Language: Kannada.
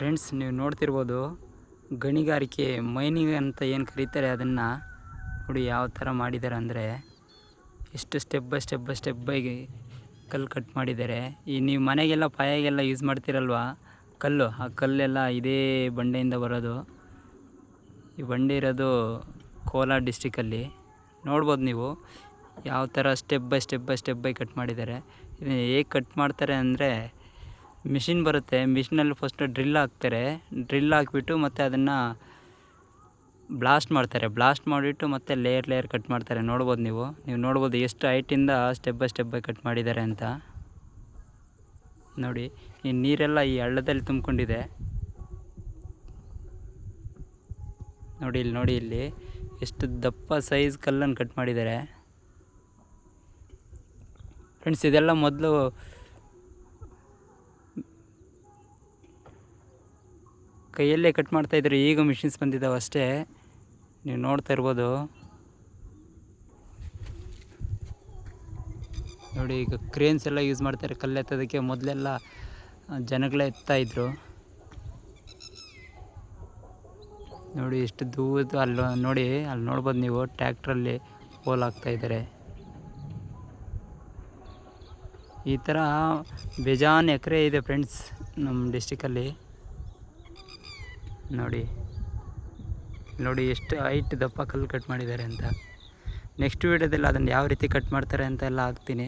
ಫ್ರೆಂಡ್ಸ್ ನೀವು ನೋಡ್ತಿರ್ಬೋದು, ಗಣಿಗಾರಿಕೆ ಮೈನಿಂಗ್ ಅಂತ ಏನು ಕರೀತಾರೆ ಅದನ್ನು ನೋಡಿ ಯಾವ ಥರ ಮಾಡಿದ್ದಾರೆ ಅಂದರೆ ಎಷ್ಟು step by step by step by ಕಲ್ಲು ಕಟ್ ಮಾಡಿದ್ದಾರೆ. ಈ ನೀವು ಮನೆಗೆಲ್ಲ ಪಾಯಾಗೆಲ್ಲ ಯೂಸ್ ಮಾಡ್ತೀರಲ್ವ? ಕಲ್ಲು, ಆ ಕಲ್ಲೆಲ್ಲ ಇದೇ ಬಂಡೆಯಿಂದ ಬರೋದು. ಈ ಬಂಡೆ ಇರೋದು ಕೋಲಾರ ಡಿಸ್ಟಿಕಲ್ಲಿ ನೋಡ್ಬೋದು ನೀವು ಯಾವ ಥರ step by step by step by cut ಮಾಡಿದ್ದಾರೆ. ಇದನ್ನು ಹೇಗೆ ಕಟ್ ಮಾಡ್ತಾರೆ ಅಂದರೆ ಮಿಷಿನ್ ಬರುತ್ತೆ. ಮಿಷಿನಲ್ಲಿ ಫಸ್ಟು ಡ್ರಿಲ್ ಹಾಕ್ತಾರೆ. ಡ್ರಿಲ್ ಹಾಕ್ಬಿಟ್ಟು ಮತ್ತು ಅದನ್ನು ಬ್ಲಾಸ್ಟ್ ಮಾಡ್ತಾರೆ. ಬ್ಲಾಸ್ಟ್ ಮಾಡಿಬಿಟ್ಟು ಮತ್ತೆ ಲೇಯರ್ ಲೇಯರ್ ಕಟ್ ಮಾಡ್ತಾರೆ. ನೋಡ್ಬೋದು ನೀವು. ನೀವು ನೋಡ್ಬೋದು ಎಷ್ಟು ಹೈಟಿಂದ step by step by cut ಮಾಡಿದ್ದಾರೆ ಅಂತ. ನೋಡಿ, ಈ ನೀರೆಲ್ಲ ಈ ಹಳ್ಳದಲ್ಲಿ ತುಂಬಿಕೊಂಡಿದೆ. ನೋಡಿ ಇಲ್ಲಿ ನೋಡಿ ಇಲ್ಲಿ. ಎಷ್ಟು ದಪ್ಪ ಸೈಜ್ ಕಲ್ಲನ್ನು ಕಟ್ ಮಾಡಿದ್ದಾರೆ. ಫ್ರೆಂಡ್ಸ್ ಇದೆಲ್ಲ ಮೊದಲು ಕೈಯಲ್ಲೇ ಕಟ್ ಮಾಡ್ತಾಯಿದ್ರು ಈಗ ಮಿಷಿನ್ಸ್ ಬಂದಿದ್ದಾವೆ ಅಷ್ಟೇ. ನೀವು ನೋಡ್ತಾ ಇರ್ಬೋದು. ನೋಡಿ, ಈಗ ಕ್ರೇನ್ಸ್ ಎಲ್ಲ ಯೂಸ್ ಮಾಡ್ತಾರೆ ಕಲ್ಲು ಎತ್ತೋದಕ್ಕೆ ಮೊದಲೆಲ್ಲ ಜನಗಳೇ ಎತ್ತಾಯಿದ್ರು ನೋಡಿ, ಎಷ್ಟು ದೂರದ ಅಲ್ಲಿ ನೋಡಿ ಅಲ್ಲಿ ನೋಡ್ಬೋದು ನೀವು ಟ್ಯಾಕ್ಟ್ರಲ್ಲಿ ಹೋಲ್ ಹಾಕ್ತಾಯಿದ್ದಾರೆ ಈ ಥರ ಬೇಜಾನ್ ಎಕರೆ ಇದೆ ಫ್ರೆಂಡ್ಸ್ ನಮ್ಮ ಡಿಸ್ಟಿಕಲ್ಲಿ ನೋಡಿ. ನೋಡಿ ಎಷ್ಟು ಹೈಟ್ ದಪ್ಪ ಕಲ್ಲು ಕಟ್ ಮಾಡಿದ್ದಾರೆ ಅಂತ. ನೆಕ್ಸ್ಟ್ ವೀಡಿಯೋದಲ್ಲಿ ಅದನ್ನು ಯಾವ ರೀತಿ ಕಟ್ ಮಾಡ್ತಾರೆ ಅಂತ ಎಲ್ಲ ಹಾಕ್ತೀನಿ.